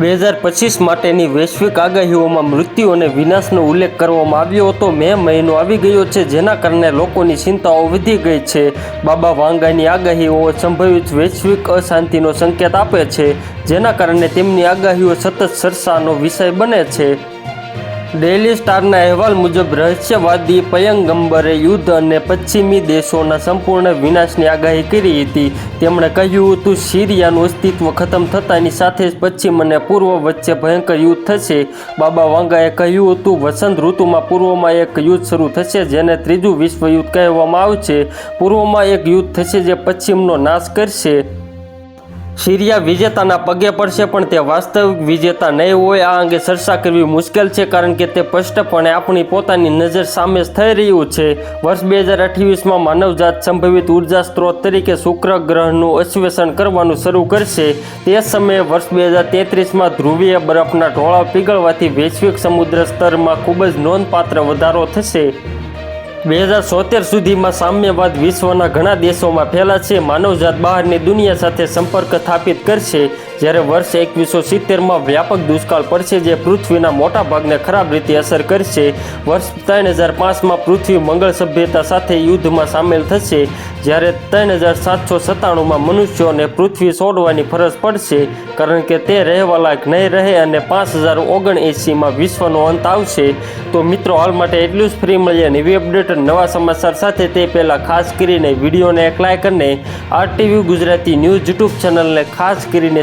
બે હજાર પચીસ માટેની વૈશ્વિક આગાહીઓમાં મૃત્યુ અને વિનાશનો ઉલ્લેખ કરવામાં આવ્યો હતો. મે મહિનો આવી ગયો છે, જેના કારણે લોકોની ચિંતાઓ વધી ગઈ છે. બાબા વાંગાની આગાહીઓ સંભવિત વૈશ્વિક અશાંતિનો સંકેત આપે છે, જેના કારણે તેમની આગાહીઓ સતત ચર્ચાનો વિષય બને છે. ડેઇલી સ્ટારના અહેવાલ મુજબ રહસ્યવાદી પયંગંબરે યુદ્ધ અને પશ્ચિમી દેશોના સંપૂર્ણ વિનાશની આગાહી કરી હતી. તેમણે કહ્યું હતું, સિરિયાનું અસ્તિત્વ ખતમ થતાની સાથે જ પશ્ચિમ અને પૂર્વ વચ્ચે ભયંકર યુદ્ધ થશે. બાબા વાંગાએ કહ્યું હતું, વસંત ઋતુમાં પૂર્વમાં એક યુદ્ધ શરૂ થશે, જેને ત્રીજું વિશ્વયુદ્ધ કહેવામાં આવશે. પૂર્વમાં એક યુદ્ધ થશે જે પશ્ચિમનો નાશ કરશે. સિરિયા વિજેતાના પગે પડશે, પણ તે વાસ્તવિક વિજેતા નહીં હોય. આ અંગે ચર્ચા કરવી મુશ્કેલ છે, કારણ કે તે સ્પષ્ટપણે આપણી પોતાની નજર સામે થઈ રહ્યું છે. વર્ષ બે હજાર અઠ્યાવીસમાં માનવજાત સંભવિત ઊર્જા સ્ત્રોત તરીકે શુક્ર ગ્રહનું અન્વેષણ કરવાનું શરૂ કરશે. તે સમયે વર્ષ બે હજાર તેત્રીસમાં ધ્રુવીય બરફના ઢોળાવ પીગળવાથી વૈશ્વિક સમુદ્ર સ્તરમાં ખૂબ જ નોંધપાત્ર વધારો થશે. બે હજાર સોતેર સુધીમાં સામ્યવાદ વિશ્વના ઘણા દેશોમાં ફેલાશે. માનવજાત બહારની દુનિયા સાથે સંપર્ક સ્થાપિત કરશે. જ્યારે વર્ષ એકવીસો સિત્તેરમાં વ્યાપક દુષ્કાળ પડશે, જે પૃથ્વીના મોટા ભાગને ખરાબ રીતે અસર કરશે. વર્ષ ત્રણ હજાર પાંચમાં પૃથ્વી મંગળ સભ્યતા સાથે યુદ્ધમાં સામેલ થશે. જ્યારે ત્રણ હજાર સાતસો સત્તાણુંમાં મનુષ્યોને પૃથ્વી છોડવાની ફરજ પડશે, કારણ કે તે રહેવા લાયક નહીં રહે અને પાંચ હજાર ઓગણએંસીમાં વિશ્વનો અંત આવશે. તો મિત્રો, હાલ માટે એટલું જ. ફ્રી મળીએ નવી અપડેટ નવા સમાચાર સાથે તે પહેલાં ખાસ કરીને વિડીયોને એક લાઇક અને આરટીવી ગુજરાતી ન્યૂઝ યુટ્યુબ ચેનલને ખાસ કરીને